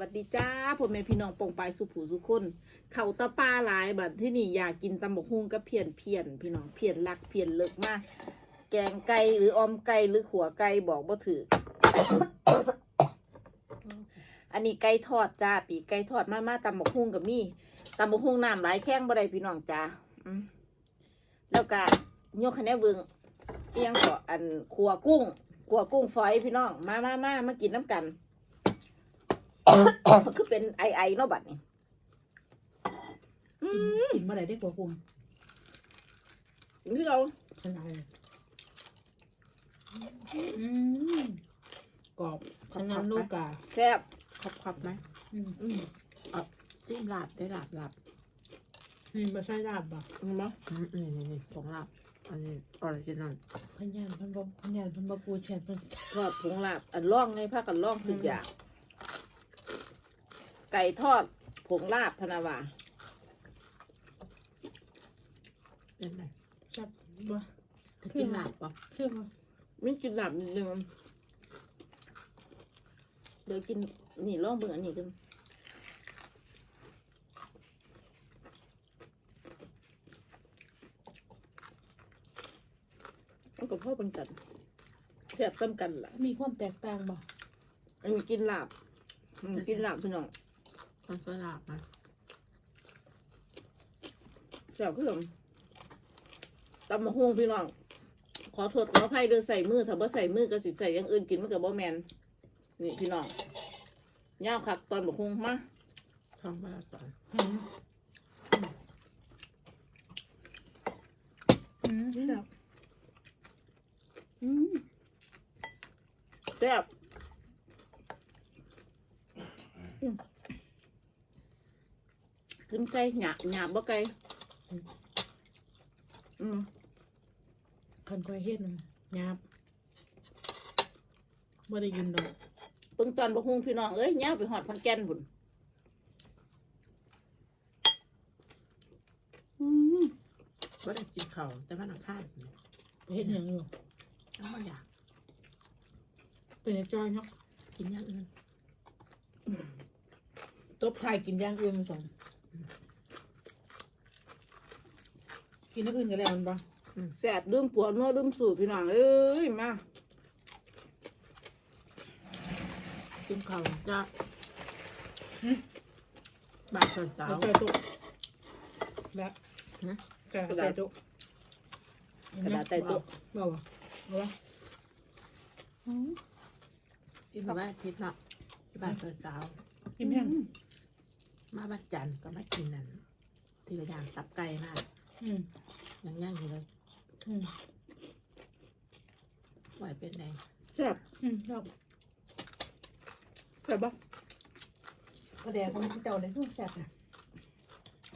วัสดีจ้าพ่อแม่พี่น้องปองปายสุผูสุคนเขาตะปลาหลายบัดที่นี่อยากกินตำบกฮุ่งกับเพียนเพียนพี่น้องเพียนลักเพียนเลิกมาก แกงไก่หรืออมไก่หรือขัวไก่บอกบ่ถืออันนี้ไก่ทอดจ้าปีไก่ทอดมามาตำบกฮุ่งกับมี่ตำบกฮุ่งน้ำหลายแข้งบ่ได้พี่น้องจ้าแล้วก็ยกคะแนนเบิงเอียงก็อันขัวกุ้งขัวกุ้งฝอยพี่น้อง มามามามากินน้ำกัน คือเป็นไอไอๆเนาะบัดนี้กินกินเมื่อไหร่ได้กว่าคุมนี่เราขนาดไหนอืมกรอบฉะนั้นลูกกาแซ่บขับขับไหมอืมอืมจิ้มลาบได้ลาบลาบนี่มาใช่ลาบบ่เห็นไหมอืมนี่นี่นี่ของลาบอันนี้ออริจินอลพญานเพันบ่พญานเพันบ่กูแชร์เพันทอดผงลาบอันล่องในภาคกันล่องทุกอย่าง ไก่ทอดผงลาบพะนาวาเป็นไงจับบ่จะกินลาบปะเชื่อบ่ไม่กินลาบนิดนึงเดี๋ยวกินนี่ล่องเบิ่งอันนี้กันมันก็พ่อเป็นกันแซ่บซ้ำกันล่ะมีความแตกต่างบ่อันนี้กินลาบอืมกินลาบพี่น้อง มันก็ลาบนะแซ่บขึ้นตำมะฮวงพี่น้อง ขอโทษขออภัยเด้อใส่มือถ้าบ่ใส่มือก็สิใส่อย่างอื่นกินมันก็บ่แมนนี่พี่น้องย่าวคักตอนบะฮวงมาช่องมาตอนอืมอืมแซ่บอืมแซ่บอืม ขึ้นไก่หยาบหยาบบ่ไก่อืมคันคอยเฮ็ดน่ะหยาบบ่ได้ยินดอกเบิ่งตอนบะฮวงพี่น้องเอ้ยย่าวไปหอดพันแก่นพุ่นอืมก็ได้กินเขาวแต่มันอังคาดเนี่ยเฮ็ดหยังอยู่แล้วมันอยากเป็นไอ้จอยเนาะกินอย่างอื่นตบไข่กินอย่างอื่นมาสอง กินอย่างอื่นก็แล้วมันบ่แสบลืมปัวนัวลืมสูตรพี่น้องเอ้ยมากินเขาวจะบาดตอนเช้าเอาใจตุกแล้วฮะกระดาษใจตุกกระดาษใต้โต๊ะบ่าวบ่าวกินแบบว่าพิษเนาะที่บาดตอนเช้ากินแห้งมาบัดจันทร์ก็มากินนั่นที่ละอย่างตับไก่มาก อืมยังย่างอยู่เลยอืมไหวเป็นไงแซ่บอืมแล้วแซ่บปะกระแดกของเจ้าเลยทุกแซ่บนะ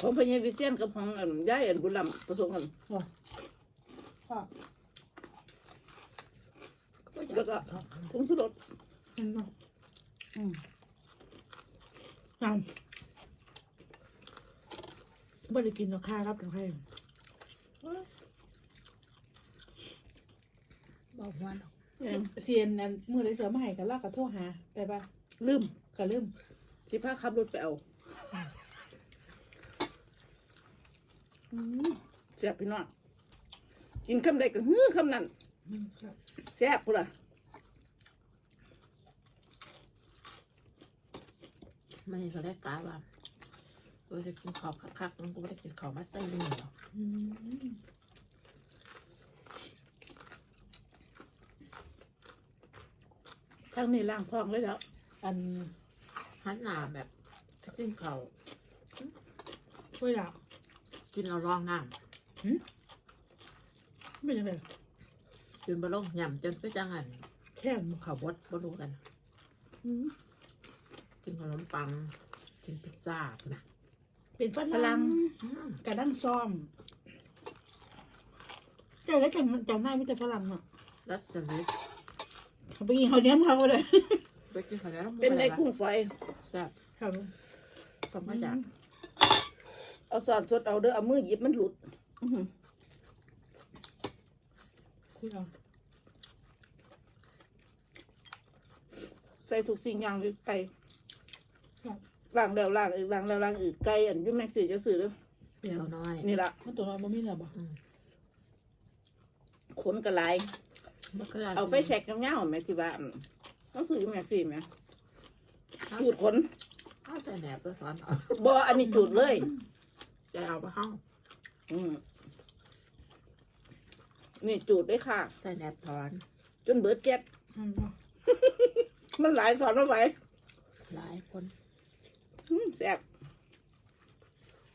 ของพญาวิเชียนกับของอันย่ายอันบุญลำผสมกันพ่อแล้วก็ผงชูรสเห็นบ่อืมน้ำบ่ได้กินหรอกค่ะรับหรอกค่ะ บอกว่าเนาะเซียนนั้นมือได้เสือมาให้กันลากกับโทรหาแต่ป่ะลืมก็ลืมสิพาขับรถไปเอาอืมแซ่บพี่น้องกินคำใดก็ฮือคำนั้นอืมครับแซ่บพุ่นล่ะไม่เขาได้กาว่าเราจะกินขอบคักๆมันก็ไม่ได้กินขอบมาใส่เนื้อหรอก อืม ข้างนี้ล่างคลองเลยแล้วอันหันหน้าแบบถ้ากินเขาวช่วยละกินเราลองน้ไม่ยังไงำกินบะลงยำจนก็จังอันแค่เขาบดบรู้กัน อืมกินขนมปัง กินพิซซ่านะเป็นฝฝรั่รั่งงอืมกระดั้งซ้อมเจ้าได้จังเจ้าหน้ามิตรฝรั่งเนาะแล้วจะเล็ก เขาไปกินเขาวเหนี้ยเขาเลยไปกินขนมเป็นในกุ้งฝอยแซ่บครับสมมาจากเอาสอดสดเอาเด้อเอามือหยิบมันหลุดอื้อหือที่เราใส่ทุกสิ่งอย่างอยู่ไก่ล้างแล้วล้างอีกล้างแล้วล้างอีกไก่อันอยุ่แม็กซี่จะซื้อเด้อเดี๋ยวตัวน้อยนี่ละมันตัวน้อยบ่มีแล้วบ่อืมขนกระไร บ่คยเอาไฟแช็กกับเงาไหมที่ว่าอันต้องซื้ออยุ่แม็กซี่ไหมจูดขนเอาแต่แหนบแล้วสอนเอาบ่อันนี้จูดเลยจะเอาไปห้องอืมนี่จูดได้ค่ะ แต่แหนบถอน จนเบิดเจ็ดมันบ่มันหลายสอนมาไว้หลายคนอืมแซ่บ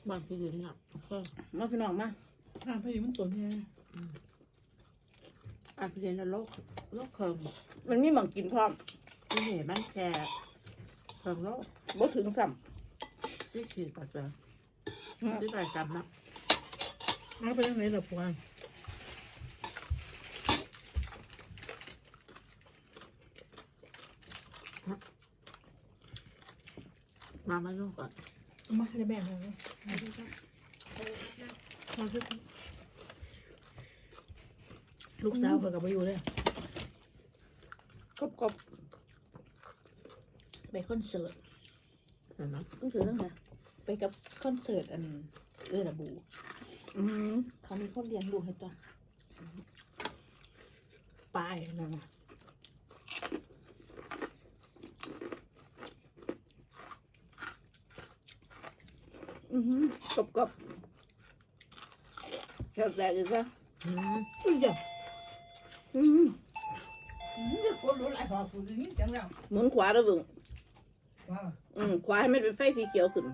บางทีเดียวนี่เนาะโอเคมาพี่น้องมาอ่าพอดีมันตัวนี้ อันที่เดียวแล้วโลกโลกเคิงบอกมันมีหมังกินพร้อมที่เห็นมันแค่เคิงโลกบ่ถึงซ้ที่ขีดปัจจัยำที่ใส่จำนะเอาไปทางไหนล่ะปวงมาไม่รู้ก่อนเอามาให้แบ่งเลยมาช่วย ลูกสาวเขากับไปอยู่เลยกบกบไปคอนเสิร์ตเห็นไหมต้องซื้อตั้งแต่ไปกับคอนเสิร์ตอันเออระบูอืมเขามีคนเลี้ยงดูให้ตัวไปนะมาอือกบกบแซ่บแซ่บอีกซะอืมอุ้ยเดี๋ยวอืมนี่คนรู้หลายหอบกูนี่จังแล้ว หมุนขวาแล้วเบิ่งอืมขวาให้มันเป็นไฟสีเขียวขึ้น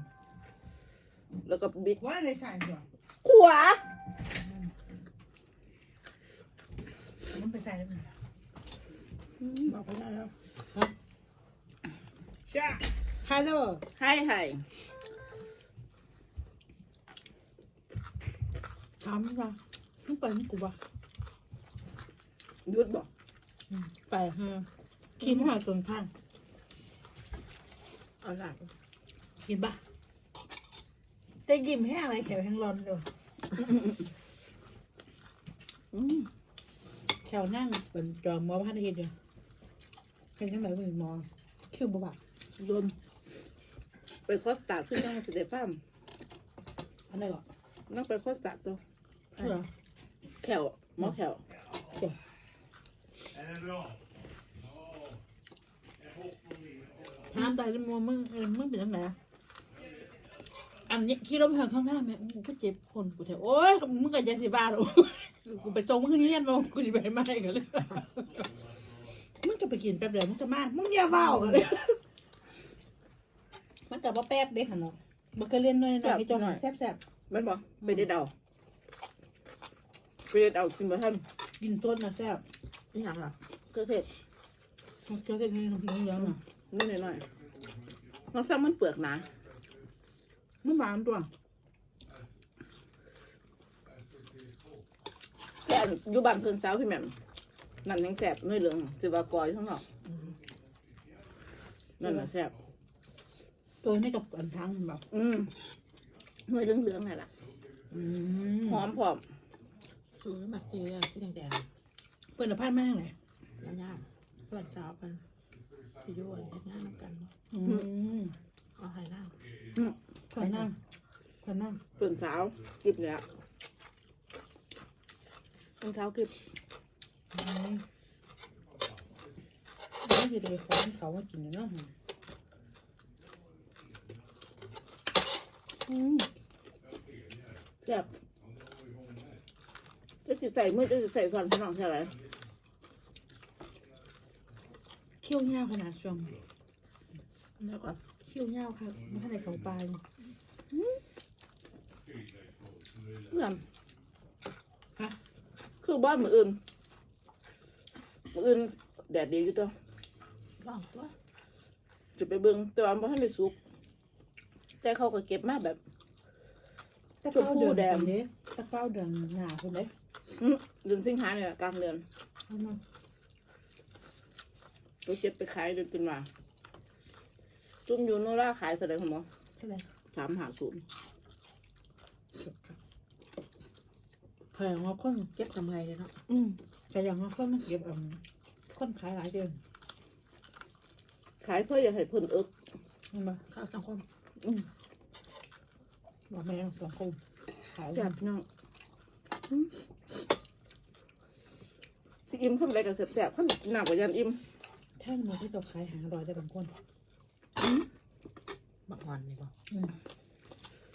แล้วก็บิดว่าในสายขวามันไปใส่แล้วมันบอกไปได้แล้วจ้าฮัลโหลให้ให้ถามว่ามึงไปมึงกูบ่ห ยุดบ่ไปฮะกินหอยตนพังเอาหลักกินปะแต่ยิ้มแห้งอะไรแขวแห้งร้อนเลยอืมแขวนั่งเป็นจอมหมอพันธุ์เฮ็ดอยู่เป็นจังไดเป็นหมอคิวบ่บักโดนไปคอสตาร์ดขึ้นยังสเตฟามอันไหนก่อนนั่งไปคอสตาร์ดตัวเชื่อแขวหมอแขว Är den bra? ถามตายแล้วมัวมึงเออมึงเป็นจังไดอะอันนี้ขี่รถไปข้างข้างๆแม่โอ้โหก็เจ็บคนกูแถวโอ๊ยมึงก็จะสิบ้าหรอกูไปส่งมึงเงียนมากูจะไปไม่กันเลยมึงจะไปกินแป๊บเดียวมึงจะมามึงอย่าเบ้ากันเลยมันกับว่าแป๊บเด็กหันเนาะมันก็เล่นน้อยๆให้เจ้าหน่อยแซ่บแม่นบ่ไปได้เดาไปได้เดากินบ่ทันๆกินต้นนะแซ่บ นี่ยังล่ะก็เสร็จมันเจ้าเล่นนี่น้องยังน่ะนิดหน่อยๆมันซ้ำมันเปลือกหนามันหวานตัวแต่อันอยู่บ้านเพิ่นสาวพี่แหม่มนั่นยังแสบน้อยเหลืองสิว่ากอยทั้งหอกนั่นน่ะแสบตัวนี้กับอันทั้งมันแบบอืมน้อยเหลืองเหลืองๆนั่นล่ะอืหอมพร้อมซื้อมาทีเดียวที่แดง เปิดผ้าแม่งเลยๆย่างๆเพื่อนสาวกันพี่ยุ่นเห็นหน้าน้ำกันเนาะอืมเอาให้นั่งขอนั่งขอนั่งเพิ่นสาวกิบเลยละเพิ่นสาวกิบอืมไม่ได้ไปขอให้เขามากินเนาะอืมแสบจะสิใส่มือจะสิใส่ฟันพี่น้องใช่ไหม เขี้ยวเงาขนาดช่วงแล้วก็เขี้ยวเงาค่ะไม่ให้เขาปลายเพื่อนฮะคือบ้านมืออื่นมืออื่นแดดดีอยู่ตัวลองตัวจะไปเบิ่งแต่ว่าบ่ทันได้สุก แต่เขาก็เก็บมาแบบตะเก้าเดือนชมพูแดงคนเด้ตะเก้าเดือนหนาคนเด้อืมเดือนสิงหาเนี่ยกลางเดือนเอามา ตัวเจ็บไปขายเดือนตุลาจุ่มอยู่โนราขายแสดงของหมอเท่าไหร่สามหาศูนย์แพงว่าคนเก็บทำไงเลยเนาะอืมแต่อย่างว่าคนมันเก็บอ่คนขายหลายเดือนขายเพื่ออยากให้เพิ่นเอิกมันมาข้าวสังคมอืมบอกแม่สองคมขายแซ่บพี่น้องอืมสิอิ่มทำอะไรกับแซ่บๆข้าวหนักกว่ายันอิ่ม แท่งมันที่เราขายหาอร่อยได้บางคนบักงอนนี่บ่อืม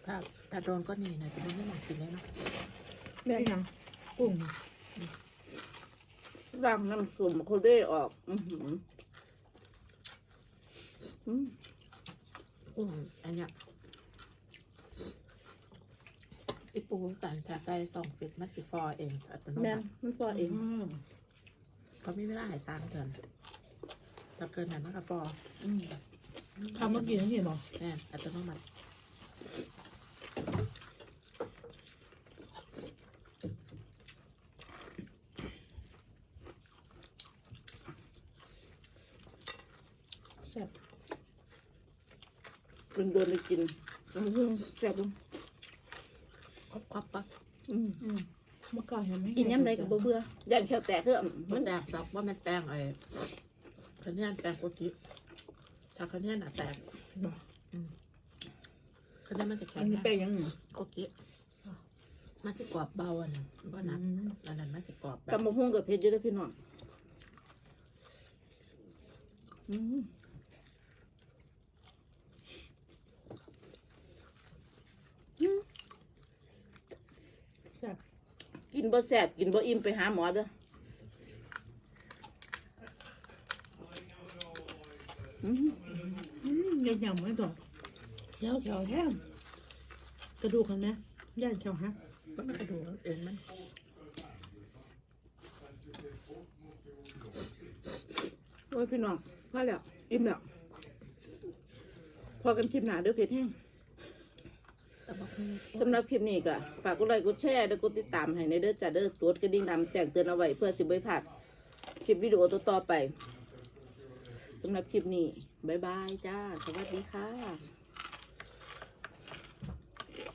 ถ้าถ้าโดนก็นี่นะจะไม่ได้หมองกินเลยเนาะแม่ยังกุ้งดังน้ำส้มโคเด้ออก อือหืออืมกุ้งอันเนี้ยอีปูสันชาไก่สองฟิตมาสิฟอเองอัตโนแม่มันติมันฟอเองมเขาไม่ได้หายตามเกิน ถ้าเกินนั้นมันก็ฟออืมคำเมื่อกี้นี่เห็นบอกแม่นอัตโนมัติแซ่บเป็นโดนไปกินอื้อหือแซ่บลงครบครบปั๊บอืมอืมเมื่อก่อนยังไม่กินย้ำไรกับบ่เบื่อยันแค่แตกเถอะมัมันนแตกดอกว่ามันแตงไอ้ คะแนนแตงโกติถ้าคะแนนอะแตกบอกคะแนนมันจะแข็อังนนี้นะแป้งยังไงโกติมันจะกรอบเบาอะนะบ่หนักอืมอันนั้นมันจะกรอบแบบกำมะฮุ่งกับเพชรอยู่เด้อพี่น้องอืมแซ่บกินบ่แซ่บกินบ่อิ่มไปหาหมอเด้ออืม อืมเยำไม่ต่อเขียวเขียวแห้งกระดูกกันนะย่านเขียวฮะก็มันกระดูกเองมันโอ้ยพี่น้องพอแล้วอิ่มแล้วพอกันคลิปหนาเด้อเพชรแห้งสำหรับคลิปนี้ก็ฝากกดไลค์กดแชร์และกดติดตามให้ในเด้อจ้าเด้อกดกระดิ่งดำแจ้งเตือนเอาไว้เพื่อสิบ่ให้พลาดคลิปวิดีโอต่อๆไปสำหรับคลิปนี้ บ๊ายบายจ้า สวัสดีค่ะ